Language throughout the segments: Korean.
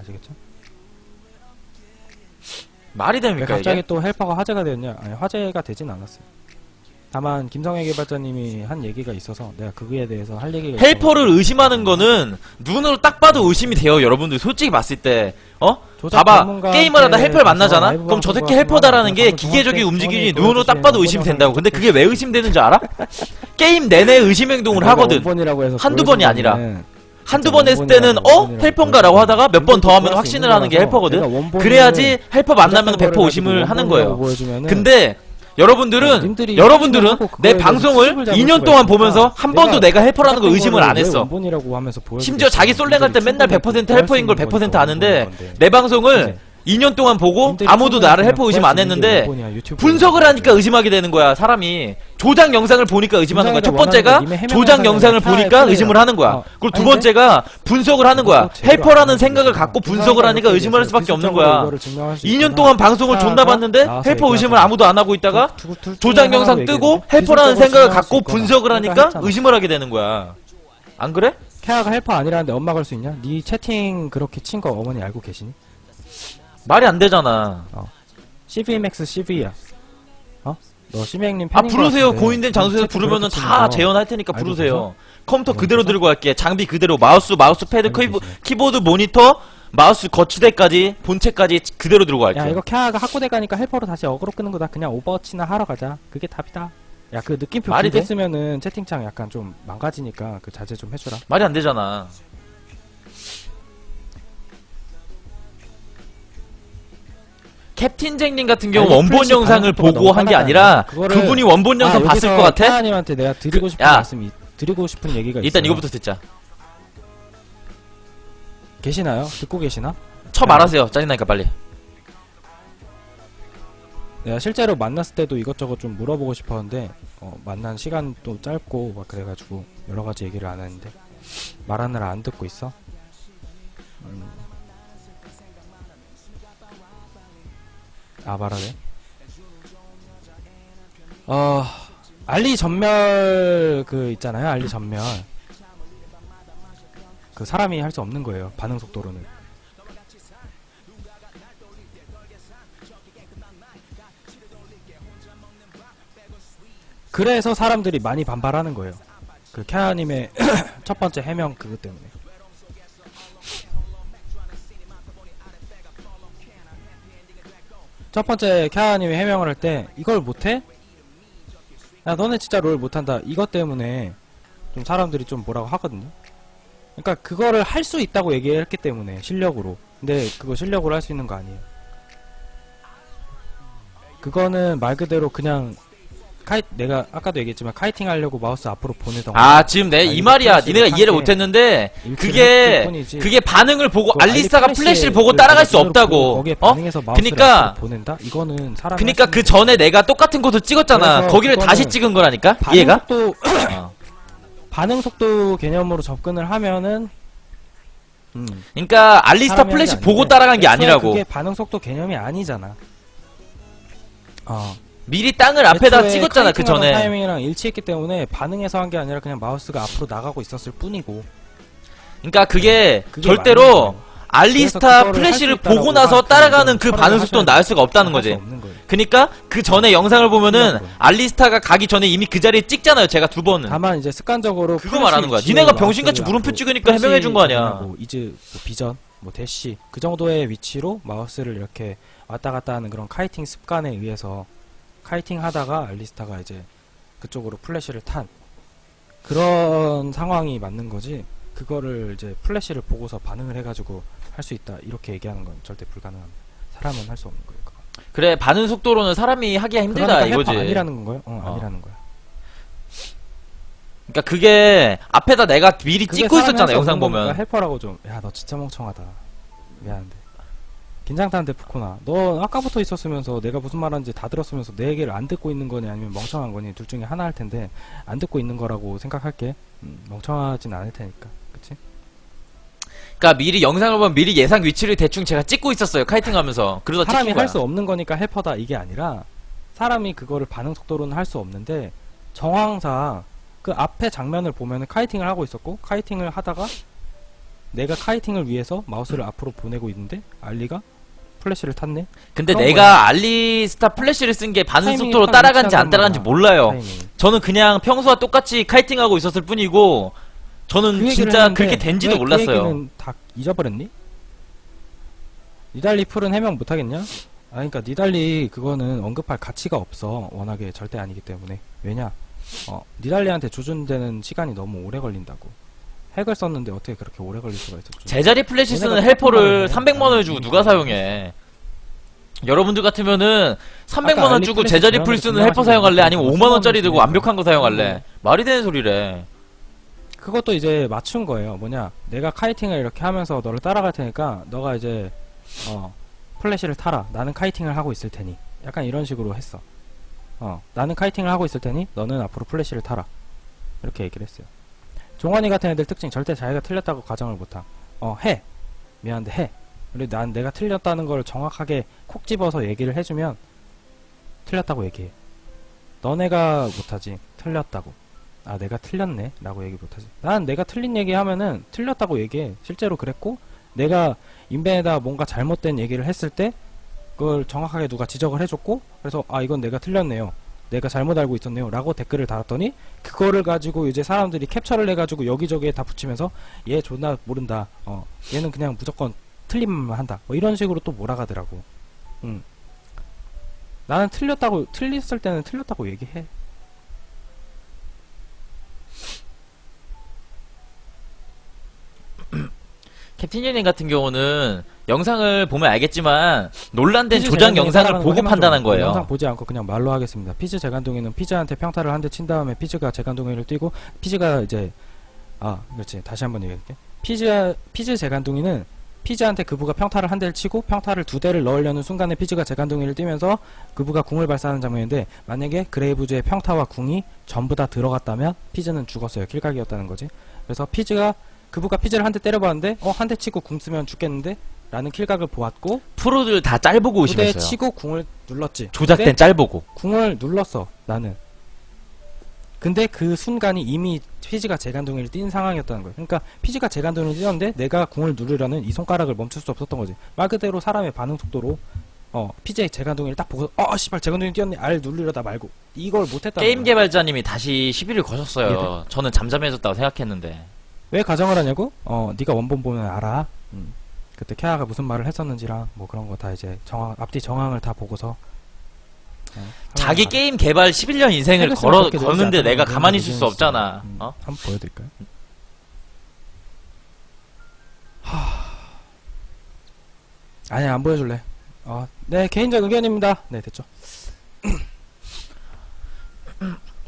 아시겠죠? 말이 왜 됩니까 갑자기 이게? 또 헬퍼가 화제가 되었냐? 아니 화제가 되진 않았어요. 다만 김성애 개발자님이 한 얘기가 있어서 내가 그거에 대해서 할 얘기가 헬퍼를 의심하는 거는 눈으로 딱 봐도 의심이 돼요 여러분들 솔직히 봤을 때 어? 조작 봐봐 게임을 하다 헬퍼를 만나잖아? 라이브 그럼 저 새끼 헬퍼다라는 게 기계적인 움직임이 눈으로 딱 봐도 의심이 된다고 근데 그게 왜 의심되는 줄 알아? 게임 내내 의심 행동을 하거든 해서 한두 보여준 번이 아니라. 한두 번 했을 때는 어? 헬퍼인가라고 하다가 몇 번 더 하면 확신을 하는 게 헬퍼거든? 그래야지 헬퍼 만나면 조작된 100% 거를 의심을 하는 거예요 근데 여러분들은 님들이 여러분들은 내 방송을 수습을 잡을 2년 수가 동안 보면서 한 번도 내가 헬퍼라는 걸 의심을 안왜 했어. 심지어 자기 솔랭할 때 맨날 100% 헬퍼인 걸 100% 아는데. 내 방송을 그치? 2년 동안 보고 아무도 나를 헬퍼 의심 안 했는데 분석을. 하니까 의심하게 되는 거야 사람이 조작 영상을 보니까 의심하는 거야 첫 번째가 조작 영상을 보니까 의심을. 하는 거야 어. 그리고 두? 번째가 분석을 하는 거야 헬퍼라는 하는 생각을. 갖고 김성애가 분석을 하니까 의심을 할 수밖에 없는 거야 이거를 증명할 수 2년 있구나. 동안 방송을 존나 하나가 봤는데 나와서 헬퍼 의심을. 아무도 안 하고 있다가 조작 영상 뜨고 헬퍼라는 생각을 갖고. 분석을 그러니까 하니까. 의심을 하게 되는 거야 안 그래? 케아가 헬퍼 아니라는데 엄마 걸 수 있냐? 네 채팅 그렇게 친 거 어머니 알고 계시니? 말이 안 되잖아 CVMX CV야. 어? 너 CVM님 아 부르세요 고인된 장소에서 부르면은 다 재현할 테니까 알고 부르세요 컴퓨터 그대로? 들고 갈게 장비 그대로 마우스 마우스 패드 알고 키보, 계시네. 키보드 모니터 마우스 거치대까지 본체까지 그대로 들고 갈게 야 이거 케아가 학고대 가니까 헬퍼로 다시 어그로 끄는 거다. 그냥 오버워치나 하러 가자. 그게 답이다. 야 그 느낌표 말이 길게 돼? 쓰면은 채팅창 약간 좀 망가지니까 그 자제 좀 해주라. 말이 안 되잖아 캡틴 잭님 같은 경우 아니, 원본 플래시 영상을 보고 너무 한게 빠르다. 아니라 그거를- 그분이 원본 영상 봤을 것 같아? 케아님한테 내가 드리고 싶은 야. 말씀이 드리고 싶은 얘기가 일단 있어요. 이거부터 듣자 계시나요? 듣고 계시나? 쳐 말하세요 짜증나니까 빨리 내가 실제로 만났을 때도 이것저것 좀 물어보고 싶었는데 어, 만난 시간도 짧고 막 그래가지고 여러 가지 얘기를 안 했는데 말하느라 안 듣고 있어. 음. 아 말하네. 어 알리 전멸 그 있잖아요 알리 전멸 그 사람이 할 수 없는 거예요 반응 속도로는. 그래서 사람들이 많이 반발하는 거예요. 그 캐아님의 첫 번째 해명 그것 때문에. 첫 번째 캐아님이 해명을 할 때 이걸 못해? 야 너네 진짜 롤 못한다. 이것 때문에 좀 사람들이 좀 뭐라고 하거든요. 그러니까 그거를 할 수 있다고 얘기했기 때문에 실력으로. 근데 그거 실력으로 할 수 있는 거 아니에요. 그거는 말 그대로 그냥 카이 내가 아까도 얘기했지만 카이팅 하려고 마우스 앞으로 보내던 아 지금 내 이 말이야 니네가 이해를 못했는데 그게. 그게 반응을 보고 알리스타가 알리 플래시를 보고 그 따라갈 수 없다고 어? 그니까- 보낸다? 이거는 사람 그니까 그 전에 내가 똑같은 곳을 찍었잖아 거기를 다시 찍은 거라니까 이해가? 어. 반응 속도 개념으로 접근을 하면은 음, 그러니까 알리스타 플래시 보고 따라간 게 아니라고 그게 반응 속도 개념이 아니잖아. 어. 미리 땅을 앞에다 찍었잖아 그 전에 타이밍이랑 일치했기 때문에 반응해서 한 게 아니라 그냥 마우스가 앞으로 나가고 있었을 뿐이고. 그러니까 그게, 그게 절대로. 알리스타 플래시를 보고 나서 막 따라가는 그 반응 속도는 나을 수가 없다는 거지. 그니까 그 전에 영상을 보면은. 알리스타가 가기 전에 이미 그 자리에 찍잖아요 제가 두 번은 다만 이제 습관적으로 그거 말하는 거야. 니네가 병신같이 물음표 앞으로 찍으니까 해명해 준 거 아니야. 뭐 이즈, 뭐 비전, 뭐 대시 그 정도의 위치로 마우스를 이렇게 왔다 갔다 하는 그런 카이팅 습관에 의해서 카이팅 하다가 알리스타가 이제 그쪽으로 플래시를 탄 그런 상황이 맞는 거지. 그거를 이제 플래시를 보고서 반응을 해가지고 할 수 있다 이렇게 얘기하는 건 절대 불가능합니다. 사람은 할 수 없는 거예요. 그건. 그래 반응 속도로는 사람이 하기가 힘들다 그러니까 이거지 아니라는 건가요? 어, 어. 아니라는 거야. 그러니까 그게 앞에다 내가 미리 찍고 있었잖아 영상 보면 헬퍼라고 좀 야 너 진짜 멍청하다 미안한데 긴장타는데 푸코나. 너 아까부터 있었으면서 내가 무슨 말하는지 다 들었으면서 내 얘기를 안 듣고 있는 거니 아니면 멍청한 거니 둘 중에 하나 할 텐데 안 듣고 있는 거라고 생각할게. 음, 멍청하진 않을 테니까. 그치? 그러니까 미리 영상을 보면 미리 예상 위치를 대충 제가 찍고 있었어요. 카이팅 하면서. 그러다 사람이 할 수 없는 거니까 헬퍼다 이게 아니라 사람이 그거를 반응 속도로는 할 수 없는데 정황상 그 앞에 장면을 보면은 카이팅을 하고 있었고 카이팅을 하다가 내가 카이팅을 위해서 마우스를 앞으로 보내고 있는데 알리가 플래시를 탔네. 근데 그런 내가 알리스타 플래시를 쓴 게 반응 타이밍이 속도로 딱 따라간지 안 따라간지. 몰라요. 타이밍. 저는 그냥 평소와 똑같이 카이팅하고 있었을 뿐이고 저는 그 얘기를 진짜 했는데 그렇게 된지도 왜 그 몰랐어요. 얘기는 다 잊어버렸니? 니달리 풀은 해명 못하겠냐? 아, 그러니까 니달리 그거는 언급할 가치가 없어. 워낙에 절대 아니기 때문에. 왜냐? 어, 니달리한테 조준되는 시간이 너무 오래 걸린다고. 핵을 썼는데 어떻게 그렇게 오래 걸릴 수가 있어? 제자리 플래시 쓰는 헬퍼를 탑 300만 원을 하나네. 주고 누가 사용해? 여러분들 같으면은 300만 원 알리 주고 플래시 제자리 풀 쓰는 헬퍼 사용할래? 아니면 뭐 5만 원짜리 들고 수만 완벽한 거 사용할래? 음. 말이 되는 소리래. 그것도 이제 맞춘 거예요. 뭐냐? 내가 카이팅을 이렇게 하면서 너를 따라갈 테니까 너가 이제 어 플래시를 타라. 나는 카이팅을 하고 있을 테니. 약간 이런 식으로 했어. 어 나는 카이팅을 하고 있을 테니 너는 앞으로 플래시를 타라. 이렇게 얘기를 했어요. 종환이 같은 애들 특징 절대 자기가 틀렸다고 가정을 못함. 어 해. 미안한데 해. 그리고 난 내가 틀렸다는 걸 정확하게 콕 집어서 얘기를 해주면 틀렸다고 얘기해. 너네가 못하지. 틀렸다고. 아 내가 틀렸네 라고 얘기 못하지 난 내가 틀린 얘기 하면은 틀렸다고 얘기해 실제로 그랬고 내가 인벤에다 뭔가 잘못된 얘기를 했을 때 그걸 정확하게 누가 지적을 해줬고 그래서 아 이건 내가 틀렸네요 내가 잘못 알고 있었네요. 라고 댓글을 달았더니 그거를 가지고 이제 사람들이 캡처를 해가지고 여기저기에 다 붙이면서 얘 존나 모른다. 어 얘는 그냥 무조건 틀린 말만 한다. 뭐 이런 식으로 또 몰아가더라고. 음. 나는 틀렸다고 틀렸을 때는 틀렸다고 얘기해 캡틴 유님 같은 경우는 영상을 보면 알겠지만 논란된 피즈 조작 재간동이 영상을 보고 판단한 좀. 거예요. 영상 보지 않고 그냥 말로 하겠습니다. 피즈 재간동이는 피즈한테 평타를 한 대 친 다음에 피즈가 재간동이를 뛰고 피즈가 이제 아 그렇지 다시 한번 얘기할게. 피즈 피즈 재간동이는 피즈한테 그부가 평타를 한 대를 치고 평타를 두 대를 넣으려는 순간에 피즈가 재간동이를 뛰면서 그부가 궁을 발사하는 장면인데 만약에 그레이브즈의 평타와 궁이 전부 다 들어갔다면 피즈는 죽었어요. 킬각이었다는 거지. 그래서 피즈가 그부가 피즈를 한 대 때려봤는데 어 한 대 치고 궁 쓰면 죽겠는데 라는 킬각을 보았고 프로들 다 짤 보고 두대 의심했어요. 치고 궁을 눌렀지. 조작된 근데 짤 보고. 궁을 눌렀어. 나는. 근데 그 순간이 이미 피지가 재간동이를 띈 상황이었다는 거예요. 그러니까 피지가 재간동이를 띄었는데 내가 궁을 누르려는 이 손가락을 멈출 수 없었던 거지. 말 그대로 사람의 반응 속도로 어 피지의 재간동이를 딱 보고 어 씨발 재간동이 뛰었네. 알 누르려다 말고 이걸 못했다. 게임 개발자님이 다시 시비를 거셨어요. 저는 잠잠해졌다고 생각했는데. 왜 가정을 하냐고? 어 네가 원본 보면 알아. 음. 그때 케아가 무슨 말을 했었는지랑 뭐 그런 거 다 이제 정황 앞뒤 정황을 다 보고서 어, 자기 하면 게임 개발 11년 인생을 걸어, 그렇게 늘지 내가 가만히 건 있을 수 의견이 있어요. 없잖아. 음, 어? 한번 보여드릴까요? 하... 아니 안 보여줄래. 어, 네 개인적 의견입니다. 네 됐죠.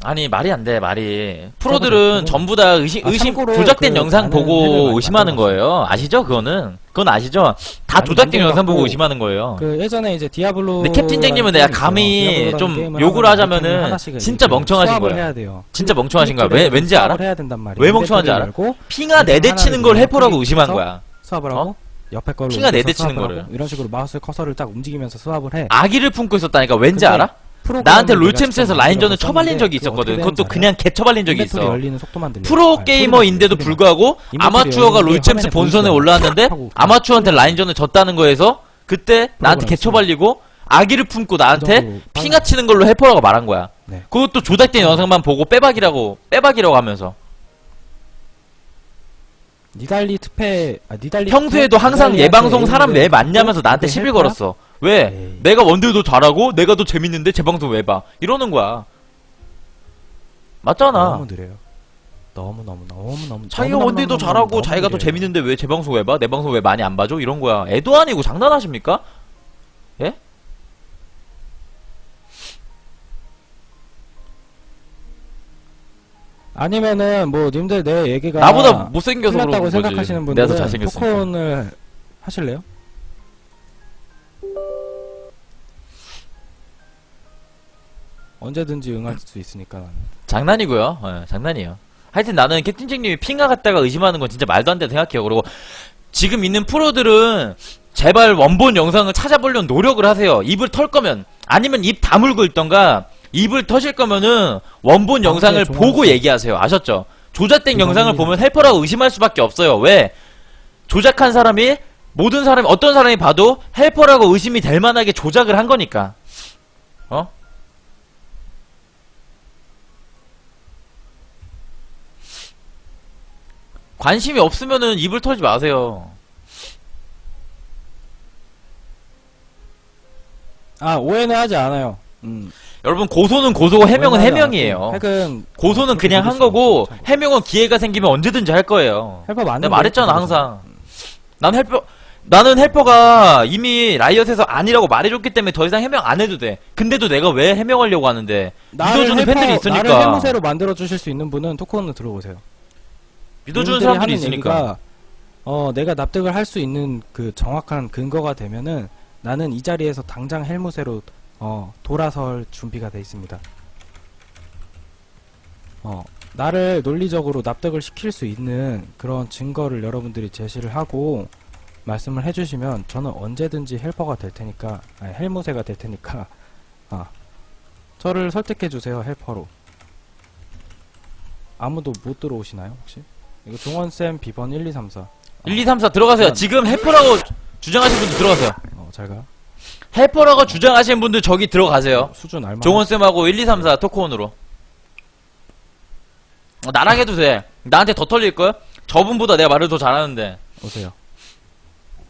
아니 말이 안 돼 말이 프로들은 전부 다 의심, 아, 의심 참고로 조작된 그 영상 보고 의심하는. 거예요 아시죠 그거는 그건 아시죠 다 아니, 조작된 영상 보고 의심하는 거예요 그 예전에 이제 디아블로. 근데 캡틴장님은 내가 감히 좀 욕을 하자면은 진짜 멍청하신 거야. 해야 돼요. 진짜 멍청하신 거야 왜, 왠지 알아? 해야 된단 말이야. 왜 멍청한지 알아? 핑아 네대 하나 치는 걸 해포라고 의심한 거야 수업을 하고 옆에 걸로 핑아 네 옮겨서 대 치는 수업을 거를. 이런 식으로 마우스 커서를 딱 움직이면서 수업을 해. 아기를 품고 있었다니까 왠지 알아? 나한테 롤챔스에서 라인전을 쳐발린 적이 있었거든 그것도? 그냥 개 쳐발린 적이 인벤토리 있어. 프로 아, 게이머인데도. 불구하고 아마추어가 롤챔스 본선에? 올라왔는데 아마추어한테 라인전을 졌다는 거에서 그때 나한테 프로그램 개쳐발리고 아기를 품고 그 나한테 핑아 치는 걸로 해퍼라고 말한 거야. 네. 그것도 조작된 영상만 보고 빼박이라고 빼박이라고 하면서 니달리 특패 아 니달리 평소에도? 항상 예방송 사람 왜 맞냐면서 나한테 시비? 걸었어. 왜? 에이. 내가 원딜 더 잘하고 내가 더 재밌는데 제 방송 왜 봐? 이러는 거야. 맞잖아. 너무 느려요. 너무 너무 너무 너무 자기가 너무, 원딜 더 너무, 잘하고 너무 자기가 더. 재밌는데 왜 제 방송 왜 봐? 내 방송 왜 많이 안 봐줘? 이런 거야. 애도 아니고 장난하십니까? 예? 아니면은 뭐 님들 내 얘기가 나보다 못생겨서 그런 틀렸다고 거지. 생각하시는 내가 더 잘생겼으니까. 토큰을 하실래요? 언제든지 응할 수 있으니까 나는. 장난이고요. 예, 장난이에요. 하여튼 나는 캡틴잭님이 핑가 갔다가 의심하는 건 진짜 말도 안 된다 생각해요. 그리고 지금 있는 프로들은 제발 원본 영상을 찾아보려는 노력을 하세요. 입을 털 거면 아니면 입 다물고 있던가 입을 터실 거면은 원본 영상을. 보고 얘기하세요. 아셨죠? 조작된 그 영상을 보면 헬퍼라고 의심할 수밖에 없어요. 왜? 조작한 사람이 모든 사람이 어떤 사람이 봐도 헬퍼라고 의심이 될 만하게 조작을 한 거니까. 어? 관심이 없으면은 입을 털지 마세요. 아 오해는 하지 않아요. 음. 여러분 고소는 고소고 해명은 오해는 하지 해명이에요. 않고 핵은 고소는 그냥 한 거고. 해명은 기회가 생기면 언제든지 할 거예요. 헬퍼 맞는 내가 말했잖아 항상. 난 헬퍼 나는 헬퍼가 이미 라이엇에서 아니라고 말해줬기 때문에 더 이상 해명 안 해도 돼. 근데도 내가 왜 해명하려고 하는데 믿어주는 팬들이 있으니까. 나를 해무새로 만들어 주실 수 있는 분은 토크온을 들어보세요. 믿어주는 사람들이 있으니까. 어 내가 납득을 할 수 있는 그 정확한 근거가 되면은 나는 이 자리에서 당장 헬무새로 어 돌아설 준비가 돼 있습니다. 어 나를 논리적으로 납득을 시킬 수 있는 그런 증거를 여러분들이 제시를 하고 말씀을 해주시면 저는 언제든지 헬퍼가 될 테니까 아니 헬무새가 될 테니까 아 저를 설득해 주세요 헬퍼로 아무도 못 들어오시나요 혹시 이거 종원쌤 비번 1 2 3 4 1, 2, 3, 4 들어가세요. 지금 헬퍼라고 주장하시는 분들 들어가세요. 어, 잘가 헬퍼라고 주장하시는 분들 저기 들어가세요. 수준 알만 종원쌤하고 1, 2, 3, 4 토크온으로. 어, 나랑 해도 돼. 나한테 더 털릴걸? 저분보다 내가 말을 더 잘하는데. 오세요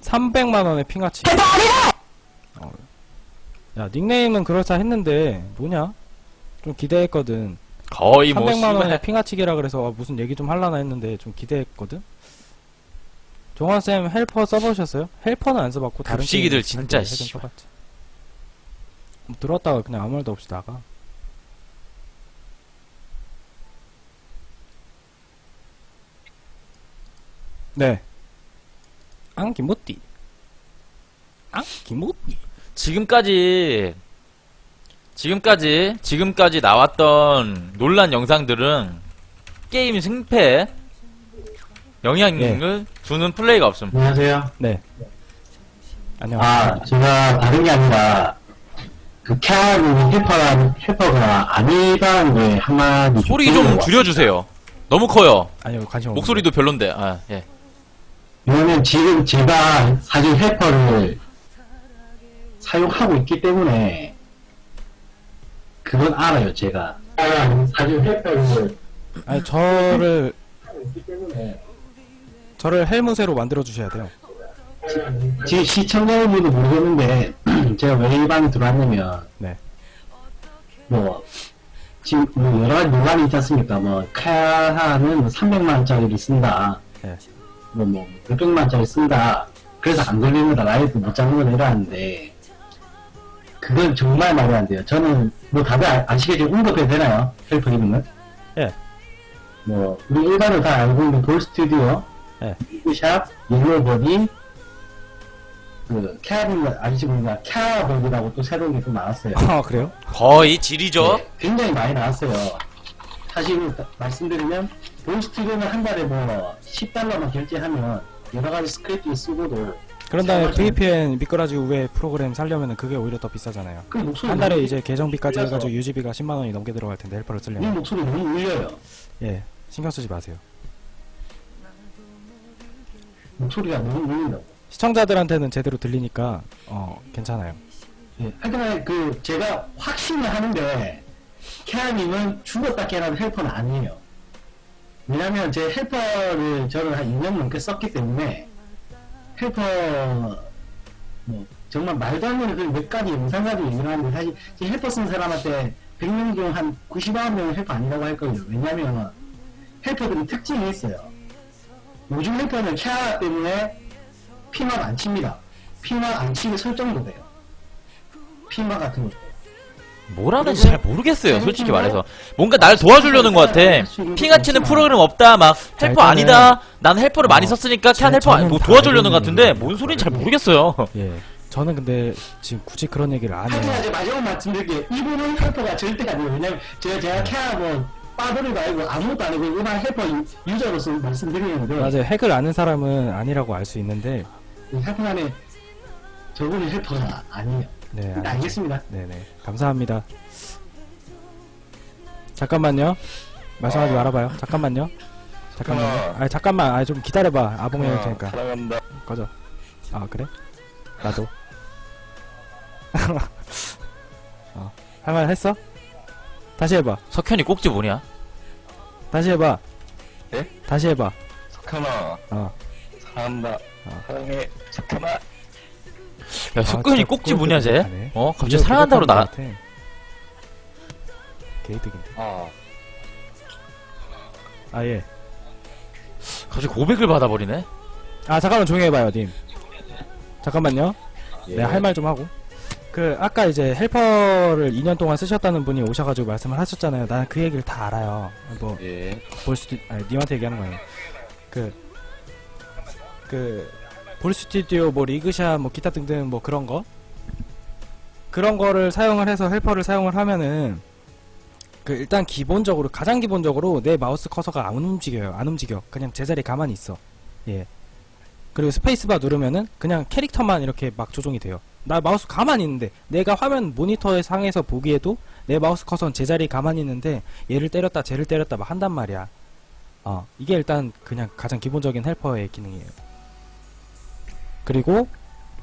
300만 원의 핑아치 어. 야 닉네임은 그럴싸 했는데 뭐냐 좀 기대했거든 거의 뭐. 300만 씨발. 원의 핑아치기라 그래서 아, 무슨 얘기 좀 할라나 했는데 좀 기대했거든 종원쌤 헬퍼 써보셨어요? 헬퍼는 안 써봤고 다른 급식이들 게임은 진짜, 핵은 씨발. 써봤지 뭐 들어왔다가 그냥 아무 말도 없이 나가 네 안기모띠 안기모띠 지금까지 지금까지 지금까지 나왔던 논란 영상들은 게임 승패에 영향을 주는 플레이가 없음. 안녕하세요. 네 안녕하세요 아, 제가 다른 게 아니라, 그, 캐아는 헬퍼가, 헬퍼가 아니다는 게 한마디. 소리 좀것 줄여주세요. 너무 커요. 아니요 관심 목소리도 별론데. 아, 예. 왜냐면 지금 제가 사실 헬퍼를 사용하고 있기 때문에, 그건 알아요, 제가. 사실 헬퍼를 아니 저를 하고 있기 때문에, 저를 헬무새로 만들어 주셔야 돼요. 지금 시청자분도 모르겠는데, 제가 왜 이 방에 들어왔냐면, 네. 뭐, 지금 뭐 여러 가지 논란이 있지 않습니까? 뭐, 카야는 300만원짜리를 쓴다. 네. 뭐, 뭐, 600만원짜리 쓴다. 그래서 안 걸리는 거다. 라이프 못 잡는 거다. 이러는데, 그건 정말 말이 안 돼요. 저는, 뭐, 다들 아, 아시겠지만, 언급해도 되나요? 헬프 이름은? 예. 뭐, 우리 일반으로 다 알고 있는 볼 스튜디오, 예. 샵, 옐로버디, 그, 캐아빈 아시겠습니까? 캐아버디라고 또 새로운 게또 나왔어요. 아 그래요? 거의 질이죠. 네, 굉장히 많이 나왔어요. 사실 말씀드리면 본 스튜디오는 한 달에 뭐 10달러만 결제하면 여러 가지 스크립트 쓰고도 그런 다음에. VPN 미끄러지 우회 프로그램 살려면 그게 오히려 더 비싸잖아요. 그 목소리 한 달에 이제 계정비까지 해가지고 유지비가 10만 원이 넘게 들어갈 텐데 헬퍼를 네 쓰려면 목소리 너무 울려요. 예 신경 쓰지 마세요. 목소리가 너무 울린다고. 시청자들한테는 제대로 들리니까 어 괜찮아요. 예. 하여튼 그 제가 확신을 하는데 캐아님은 죽었다 깨어난 헬퍼는 아니에요. 왜냐면 제 헬퍼를 저는 한 2년 넘게 썼기 때문에 헬퍼 뭐 정말 말도 안 되는 그몇 가지 영상 가지고 얘기를 하는데 사실 제 헬퍼 쓴 사람한테 100명 중 한 99명은 헬퍼 아니라고 할 거예요. 왜냐면 헬퍼들은 특징이 있어요. 요즘 헬퍼는 캐아 때문에 피막 안 칩니다. 피막 안 치게 설정도 돼요. 피마 같은 거. 뭐라는지 잘 모르겠어요, 솔직히 말해서. 뭔가 날 도와주려는 것 같아. 핑아 치는 프로그램 없다, 막, 자, 헬퍼 아니다. 난 헬퍼를 많이 어, 썼으니까 제- 캔 헬퍼 아니- 뭐다 도와주려는 것 같은데, 뭔 소리인지 잘 모르겠어요. 예 저는 근데 지금 굳이 그런 얘기를 안 하여튼 해요. 이제 마지막 말씀드릴게요. 이분은 헬퍼가 절대 아니에요. 왜냐면 제가 제가 캐하고 빠돌이도 아니고 아무것도 아니고 일반 헬퍼 유- 유저로서 말씀드리는데 맞아요. 핵을 아는 사람은 아니라고 알 수 있는데 하여튼 간에 저분이 헬퍼가 아니에요. 네 네. 알겠습니다. 네네 감사합니다. 잠깐만요. 말씀하지 말아봐요. 잠깐만요. 잠깐만. 아 잠깐만. 아 좀 기다려봐. 아봉 해야 어, 테니까. 사랑한다. 꺼져. 아 그래? 나도. 어. 할말 했어? 다시 해봐. 석현이 꼭지 뭐냐? 다시 해봐. 네? 다시 해봐. 석현아, 어. 사랑한다. 어. 사랑해, 석현아. 야, 아, 석현이 진짜 꼭지 뭐냐, 쟤? 어? 갑자기 사랑한다로 나. 개이득인데. 아, 아 예. 갑자기 고백을 받아버리네? 아 잠깐만 조용히 해봐요 님. 잠깐만요. 예. 내가 할말 좀 하고. 그 아까 이제 헬퍼를 2년 동안 쓰셨다는 분이 오셔가지고 말씀을 하셨잖아요. 나는 그 얘기를 다 알아요. 뭐 예. 볼 수도 아니 님한테 얘기하는 거예요. 그 그 볼 스튜디오 뭐 리그샷 뭐 기타 등등 뭐 그런 거 그런 거를 사용을 해서 헬퍼를 사용을 하면은 그 일단 기본적으로 가장 기본적으로 내 마우스 커서가 안 움직여요. 안 움직여. 그냥 제자리에 가만히 있어. 예. 그리고 스페이스바 누르면은 그냥 캐릭터만 이렇게 막 조종이 돼요. 나 마우스 가만히 있는데 내가 화면 모니터에 상에서 보기에도 내 마우스 커서는 제자리에 가만히 있는데 얘를 때렸다 쟤를 때렸다 막 한단 말이야. 어, 이게 일단 그냥 가장 기본적인 헬퍼의 기능이에요. 그리고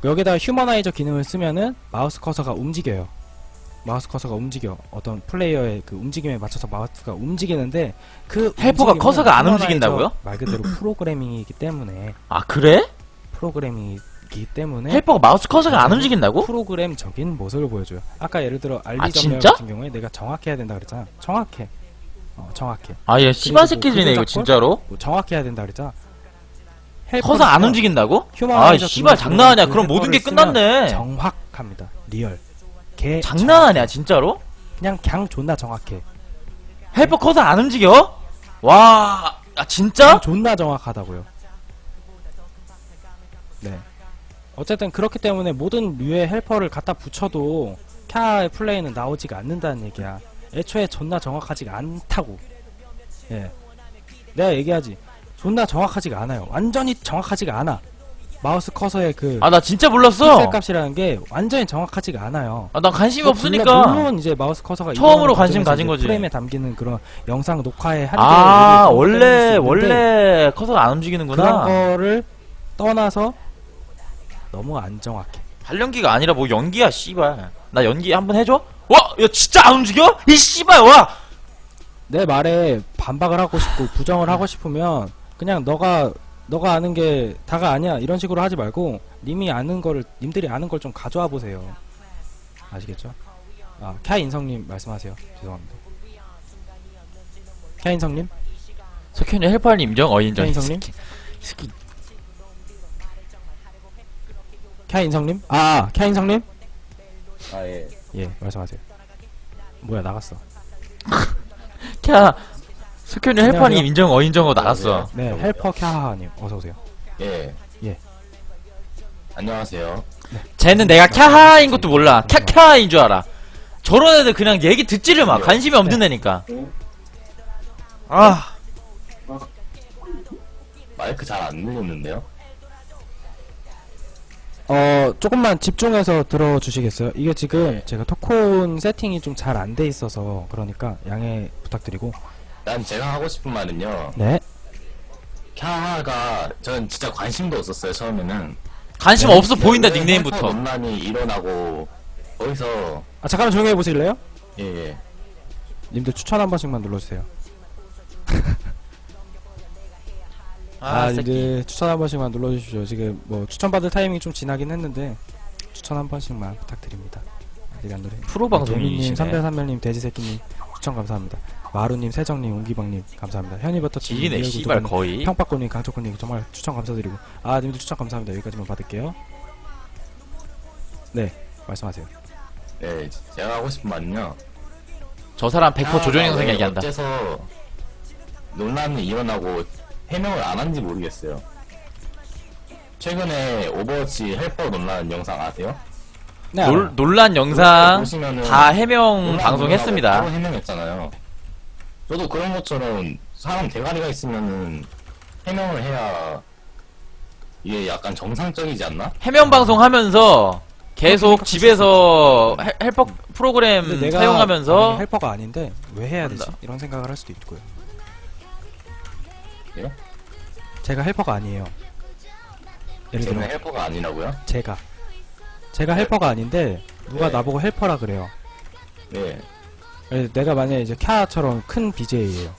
여기다가 휴머나이저 기능을 쓰면은 마우스 커서가 움직여요. 마우스 커서가 움직여. 어떤 플레이어의 그 움직임에 맞춰서 마우스가 움직이는데 그 헬퍼가 커서가 안 움직인다고요? 말 그대로 프로그래밍이기 때문에 아, 그래? 프로그래밍이기 때문에 헬퍼가 마우스 커서가 안 움직인다고? 프로그램적인 모습을 보여줘요. 아까 예를 들어 알리 아, 진짜? 같은 경우에 내가 정확해야 된다 그랬잖아. 정확해. 어, 정확해. 아, 얘 씨발 새끼들이네, 이거 진짜로? 뭐 정확해야 된다 그랬잖아. 커서 안 움직인다고? 아, 씨발 장난하냐? 그 그럼 모든 게 끝났네. 정확합니다. 리얼. 개 장난하냐, 진짜로? 그냥 그냥 존나 정확해. 헬퍼 커서 안 움직여? 와, 아, 진짜? 존나 정확하다고요. 네. 어쨌든 그렇기 때문에 모든 류의 헬퍼를 갖다 붙여도 캬의 플레이는 나오지가 않는다는 얘기야. 애초에 존나 정확하지가 않다고. 예. 내가 얘기하지. 존나 정확하지가 않아요. 완전히 정확하지가 않아. 마우스 커서의 그 아, 나 진짜 픽셀 몰랐어. 값이라는 게 완전히 정확하지가 않아요. 아, 난 관심이 뭐 없으니까. 물론, 이제 마우스 커서가 처음으로 이동하는 관심 과정에서 가진 이제 거지. 프레임에 담기는 그런 영상 녹화에 한계 아, 원래, 원래 커서가 안 움직이는구나. 거를 떠나서 너무 안 정확해. 발연기가 아니라 뭐 연기야, 씨발. 나 연기 한번 해줘? 와, 야, 진짜 안 움직여? 이 씨발, 와! 내 말에 반박을 하고 싶고 부정을 하고 싶으면 그냥 너가 너가 아는 게 다가 아니야 이런 식으로 하지 말고 님이 아는 거를 님들이 아는 걸 좀 가져와 보세요. 아시겠죠? 아, 캬 인성님 말씀하세요. 죄송합니다. 캬 인성님, 석현이 헬퍼할 임정, 어, 인정. 캬이 인성님, 새끼. 이 새끼. 캬 인성님. 아, 캬 인성님. 아, 예. 예, 말씀하세요. 뭐야 나갔어. 캬, 석현이 헬퍼님 안녕하세요. 인정, 어, 인정어 나갔어. 네, 헬퍼 캬하님 어서 오세요. 예. 예. 안녕하세요. 쟤는 내가 캬하인 것도 몰라. 캬캬인 줄 알아. 저런 애들 그냥 얘기 듣지를 마. 관심이 없는 애니까. 아, 마이크 잘 안 들리는데요? 어, 조금만 집중해서 들어주시겠어요? 이게 지금 네. 제가 토콘 세팅이 좀 잘 안 돼 있어서 그러니까 양해 부탁드리고. 난 제가 하고 싶은 말은요. 네. 캬하가 전 진짜 관심도 없었어요 처음에는. 관심 네. 없어 보인다, 왜 닉네임부터. 논란이 일어나고 거기서 아, 잠깐만 조용히 해보실래요? 예, 예. 님들 추천 한 번씩만 눌러주세요. 아, 아, 새끼. 님들 추천 한 번씩만 눌러주십시오. 지금 뭐 추천 받을 타이밍이 좀 지나긴 했는데 추천 한 번씩만 부탁드립니다. 아직 안 누르. 프로 개미님, 방송이시네. 삼별삼별님, 돼지새끼님 추천 감사합니다. 마루님, 세정님, 웅기방님 감사합니다. 현이버터치님, 지기네, 씨발, 거의. 평박군님, 강초군님 정말 추천 감사드리고 아 님들 추천 감사합니다. 여기까지만 받을게요. 네, 말씀하세요. 네, 제가 하고 싶은 말은요. 저 사람 100% 조정 캬하가 영상 왜 얘기한다. 어째서 논란이 일어나고 해명을 안 한지 모르겠어요. 최근에 오버워치 헬퍼 논란 영상 아세요? 네, 놀. 논란 영상 다 해명 방송했습니다. 해명했잖아요. 저도 그런 것처럼 사람 대가리가 있으면은 해명을 해야 이게 약간 정상적이지 않나? 해명 방송 하면서 계속 집에서 헬- 헬퍼 프로그램 사용하면서 헬퍼가 아닌데 왜 해야 되지? 한다. 이런 생각을 할 수도 있고요. 예? 제가 헬퍼가 아니에요. 예를 들어 저는 헬퍼가 아니라고요? 제가 제가 헬퍼가 아닌데 누가 네. 나보고 헬퍼라 그래요. 네. 예, 내가 만약에 이제 캬처럼 큰 BJ예요.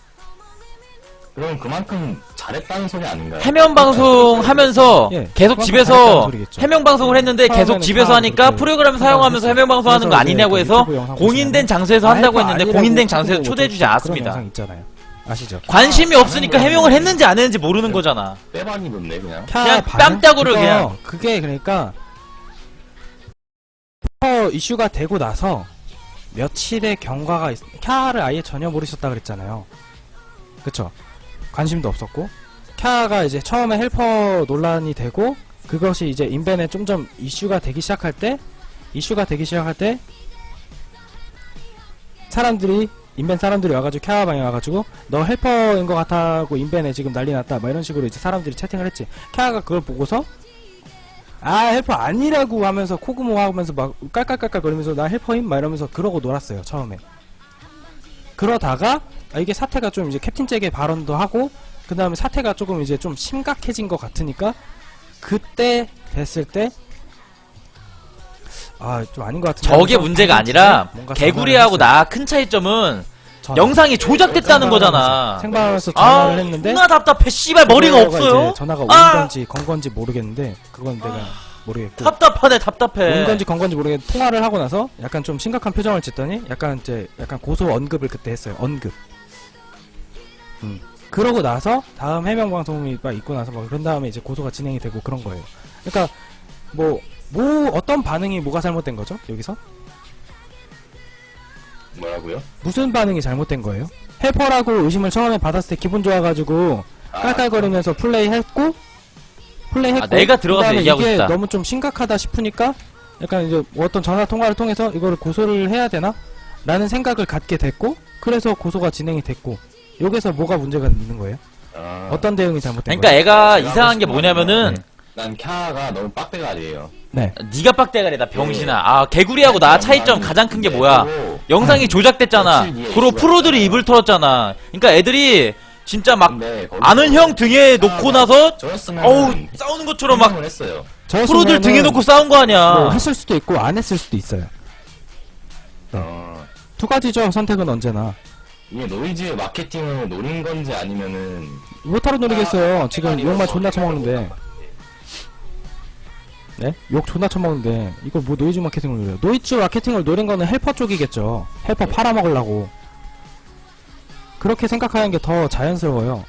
그럼 그만큼 잘했다는 소리 아닌가요? 해명 방송 하면서 예, 계속 그만큼 집에서 잘했다는 소리겠죠. 해명 방송을 했는데 계속 처음에는 집에서 다 하니까 그렇게 프로그램 사용하면서. 해명 방송 하는 거 그래서 아니냐고 이제 해서 유튜브 영상 공인된 보시면은 장소에서 아, 한다고 했는데 아니라고 공인된 장소에서 뭐 초대해 주지 그런 않았습니다. 영상 있잖아요. 아시죠? 관심이 아, 없으니까 해명을 했는지 안 했는지 모르는 거잖아. 빼반이던데 그냥. 그냥 캬 뺨따구를 그거, 그냥. 그게 그러니까 헬퍼 이슈가 되고 나서 며칠의 경과가 있... 캬를 아예 전혀 모르셨다 그랬잖아요. 그쵸? 관심도 없었고 캬가 이제 처음에 헬퍼 논란이 되고 그것이 이제 인벤에 좀좀 이슈가 되기 시작할 때 이슈가 되기 시작할 때 사람들이 인벤 사람들이 와가지고 캬 방에 와가지고 너 헬퍼인 것 같다고 인벤에 지금 난리 났다 막 이런 식으로 이제 사람들이 채팅을 했지 캬가 그걸 보고서 아 헬퍼 아니라고 하면서 코구모 하면서 막 깔깔깔깔 거리면서 나 헬퍼임 막 이러면서 그러고 놀았어요 처음에 그러다가 아, 이게 사태가 좀 이제 캡틴 잭의 발언도 하고 그 다음에 사태가 조금 이제 좀 심각해진 것 같으니까 그때 됐을 때 아 좀 아닌 것 같은데 저게 문제가 방금 아니라 개구리하고 나 큰 차이점은. 영상이 조작됐다는 거잖아. 생방하면서 아, 전화를 했는데 존나 답답해. 씨발 머리가 그거가 없어요. 이제 전화가 온 아! 건지 건 건지 모르겠는데 그건 내가 모르겠고 답답하네, 답답해. 온 건지 건 건지 모르겠 는데 통화를 하고 나서 약간 좀 심각한 표정을 짓더니 약간 이제 약간 고소 언급을 그때 했어요. 언급. 음. 그러고 나서 다음 해명 방송이 막 있고 나서 막 그런 다음에 이제 고소가 진행이 되고 그런 거예요. 그러니까 뭐 뭐 어떤 반응이 뭐가 잘못된 거죠? 여기서 뭐라고요? 무슨 반응이 잘못된 거예요? 헬퍼라고 의심을 처음에 받았을 때 기분 좋아가지고 아, 깔깔거리면서 플레이했고 플레이했고 아, 내가 들어가서 그다음에 얘기하고 이게 싶다. 너무 좀 심각하다 싶으니까 약간 이제 뭐 어떤 전화 통화를 통해서 이거를 고소를 해야 되나? 라는 생각을 갖게 됐고 그래서 고소가 진행이 됐고 여기서 뭐가 문제가 있는 거예요? 아, 어떤 대응이 잘못된 그러니까 거예요? 애가 제가 이상한 게 하고 싶은 뭐냐면은 네. 난 캬가 너무 빡대가리예요. 네. 네가 빡대가리다 병신아. 아 개구리하고 나 차이점 가장 큰 게 뭐야? 영상이 조작됐잖아. 며칠 뒤에 그리고 프로들이. 입을 털었잖아. 그러니까 애들이 진짜 막 거기서 아는 형 등에 놓고 아, 나서 어우 싸우는 것처럼 막을 했어요. 프로들 등에 놓고 싸운 거 뭐 아니야. 했을 수도 있고 안 했을 수도 있어요. 네. 어, 두 가지죠 선택은 언제나 이게 노이즈 마케팅을 노린 건지 아니면은 못하러 노리겠어요. 아, 지금 욕만 존나 뭐 처먹는데 네? 욕 존나 처먹는데 이걸 뭐 노이즈 마케팅을 노려요 노이즈 마케팅을 노린 거는 헬퍼 쪽이겠죠 헬퍼 네. 팔아먹으려고 그렇게 생각하는 게 더 자연스러워요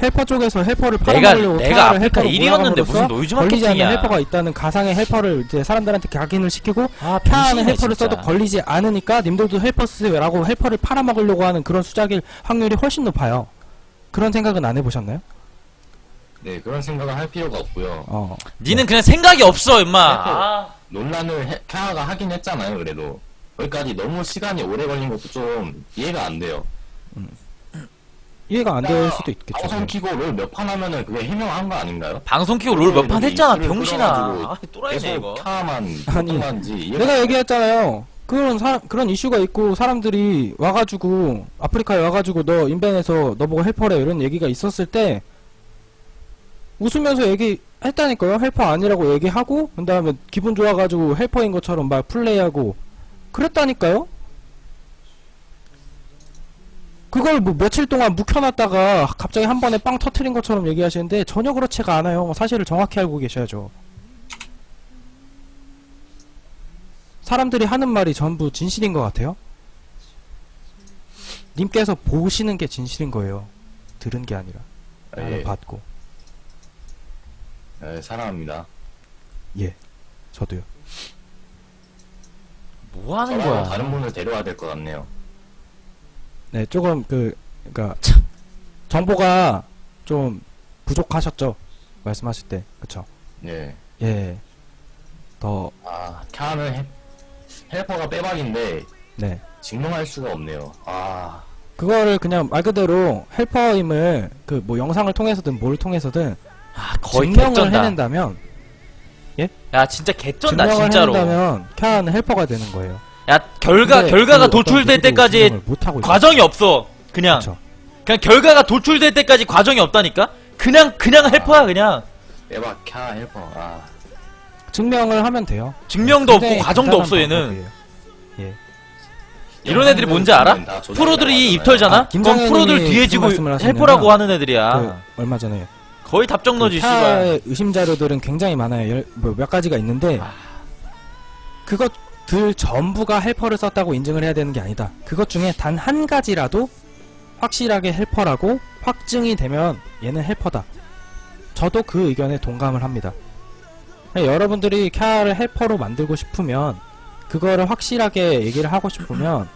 헬퍼 쪽에서 헬퍼를 내가 팔아먹으려고 내가 통화를 아프리카 헬퍼로 1위였는데 몰아감으로써 무슨 노이즈 걸리지 않는 마케팅이야. 헬퍼가 있다는 가상의 헬퍼를 이제 사람들한테 각인을 시키고 아 병신이네 헬퍼를 진짜. 써도 걸리지 않으니까 님들도 헬퍼 쓰세요라고 헬퍼를 팔아먹으려고 하는 그런 수작일 확률이 훨씬 높아요 그런 생각은 안 해보셨나요? 네 그런 생각을 할 필요가 없고요. 어 니는 그냥 생각이 없어 임마. 헬퍼. 아, 논란을 해- 캬가 하긴 했잖아요. 그래도 거기까지 너무 시간이 오래 걸린 것도 좀 이해가 안 돼요. 이해가 안 될 수도 있겠죠 방송 키고 롤 몇 판 하면은 그게 해명한 거 아닌가요? 방송 키고 롤 몇 판 했잖아 이슈를 병신아. 끌어가지고 아, 또라이네 이거. 캬만 아니, 이해가 내가 얘기했잖아요. 그런 사, 그런 이슈가 있고 사람들이 와가지고 아프리카에 와가지고 너 인벤에서 너 보고 헬퍼래 이런 얘기가 있었을 때 웃으면서 얘기했다니까요. 헬퍼 아니라고 얘기하고 그 다음에 기분 좋아가지고 헬퍼인 것처럼 막 플레이하고 그랬다니까요. 그걸 뭐 며칠 동안 묵혀놨다가 갑자기 한 번에 빵 터트린 것처럼 얘기하시는데 전혀 그렇지가 않아요. 사실을 정확히 알고 계셔야죠. 사람들이 하는 말이 전부 진실인 것 같아요? 님께서 보시는 게 진실인 거예요. 들은 게 아니라. 나는 예, 받고. 예, 사랑합니다. 예. 저도요. 뭐 하는 저랑 거야? 다른 분을 데려와야 될 것 같네요. 네, 조금 그, 그니까, 정보가 좀 부족하셨죠? 말씀하실 때. 그쵸? 예. 예. 더, 아 캬는 헬- 헬퍼가 빼박인데 네. 증명할 수가 없네요. 아 그거를 그냥 말 그대로 헬퍼임을 그 뭐 영상을 통해서든 뭘 통해서든 아, 거의 증명을 개쩐다. 해낸다면 야 진짜 개쩐다 증명을 진짜로. 해낸다면 캬는 헬퍼가 되는 거예요. 야 결과 근데 결과가 그 어떤 도출될 누구도 때까지 증명을 못 하고 있어요. 과정이 없어. 그냥 그쵸. 그냥 결과가 도출될 때까지 과정이 없다니까? 그냥 그냥 헬퍼야 그냥 에바 캬 헬퍼 아 증명을 하면 돼요. 증명도 없고 굉장히 과정도 간단한 없어 얘는 방법이에요. 이런 애들이 뭔지 알아? 프로들이 입털잖아? 아, 그럼 김정현님이 프로들 뒤에 무슨 지고 말씀을 헬퍼라고 하는 애들이야 그 얼마 전에 거의 답정너지 그 씨발 의심 자료들은 굉장히 많아요. 열- 뭐 몇 가지가 있는데 아. 그것들 전부가 헬퍼를 썼다고 인증을 해야 되는 게 아니다. 그것 중에 단 한 가지라도 확실하게 헬퍼라고 확증이 되면 얘는 헬퍼다. 저도 그 의견에 동감을 합니다. 그러니까 여러분들이 캬를 헬퍼로 만들고 싶으면 그거를 확실하게 얘기를 하고 싶으면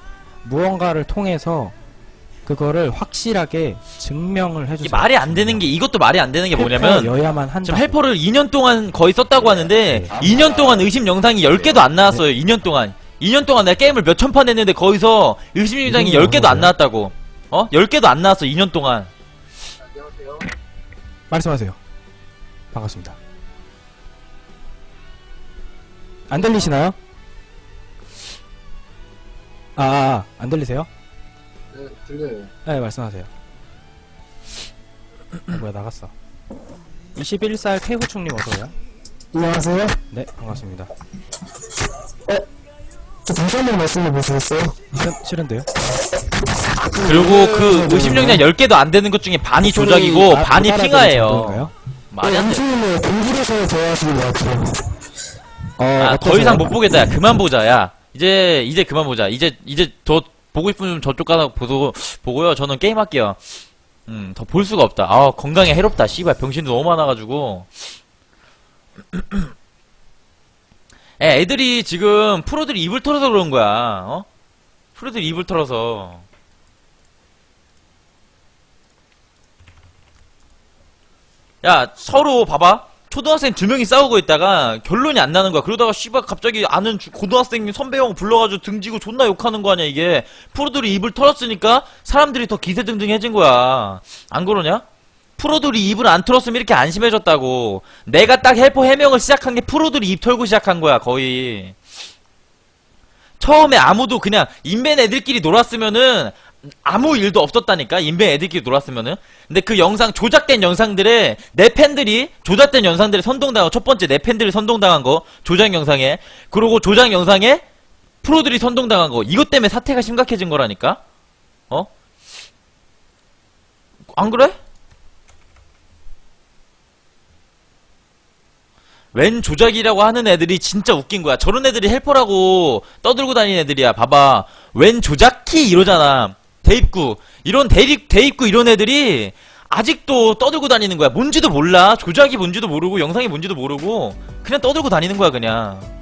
무언가를 통해서 그거를 확실하게 증명을 해주세요. 말이 안 되는 게 이것도 말이 안 되는 게 뭐냐면 여야만 한다. 지금 헬퍼를 2년 동안 거의 썼다고 하는데 네. 2년 동안 의심 영상이 10개도 안 나왔어요 2년 동안 2년 동안 내가 게임을 몇 천 판 했는데 거기서 의심 영상이 이건 10개도 안? 나왔다고 어? 10개도 안 나왔어 2년 동안 말씀하세요. 반갑습니다. 안 들리시나요? 아, 아, 안 들리세요? 네, 들려요. 네, 말씀하세요. 아, 뭐야, 나갔어. 21살 태후충님 어서오요. 안녕하세요. 네, 반갑습니다. 저 다시 한번 말씀해 보시겠어요? 싫은, 싫은데요? 그리고 그 의심 영상 10개도 안 되는 것 중에 반이 조작이고 아, 반이 못 알아들은 핑하예요 정도인가요? 말이 안 돼. 양팀은 공부해서 좋아하시는 것 같아요. 어, 아, 더 어떠세요? 이상 못 보겠다. 야, 그만 보자. 야, 이제 이제 그만 보자. 이제 이제 더 보고 싶으면 저쪽 가서 보고 보고요. 저는 게임 할게요. 음, 더 볼 수가 없다. 아, 건강에 해롭다. 씨발 병신도 너무 많아가지고. 애, 애들이 지금 프로들이 입을 털어서 그런 거야. 어? 프로들이 입을 털어서. 야, 서로 봐봐. 초등학생 두 명이 싸우고 있다가 결론이 안 나는 거야. 그러다가 씨발 갑자기 아는 주- 고등학생 선배 형 불러가지고 등지고 존나 욕하는 거 아니야 이게. 프로들이 입을 털었으니까 사람들이 더 기세등등해진 거야. 안 그러냐? 프로들이 입을 안 털었으면 이렇게 안심해졌다고. 내가 딱 헬퍼 해명을 시작한 게 프로들이 입 털고 시작한 거야 거의. 처음에 아무도 그냥 인벤 애들끼리 놀았으면은 아무 일도 없었다니까 인벤 애들끼리 놀았으면은 근데 그 영상 조작된 영상들에 내 팬들이 조작된 영상들에 선동당한 첫 번째 내 팬들이 선동당한 거 조작 영상에 그리고 조작 영상에 프로들이 선동당한 거 이것 때문에 사태가 심각해진 거라니까 어? 안 그래? 웬 조작이라고 하는 애들이 진짜 웃긴 거야. 저런 애들이 헬퍼라고 떠들고 다니는 애들이야. 봐봐. 웬 조작키 이러잖아. 대입구. 이런 대입, 대입구 이런 애들이 아직도 떠들고 다니는 거야. 뭔지도 몰라. 조작이 뭔지도 모르고 영상이 뭔지도 모르고 그냥 떠들고 다니는 거야, 그냥.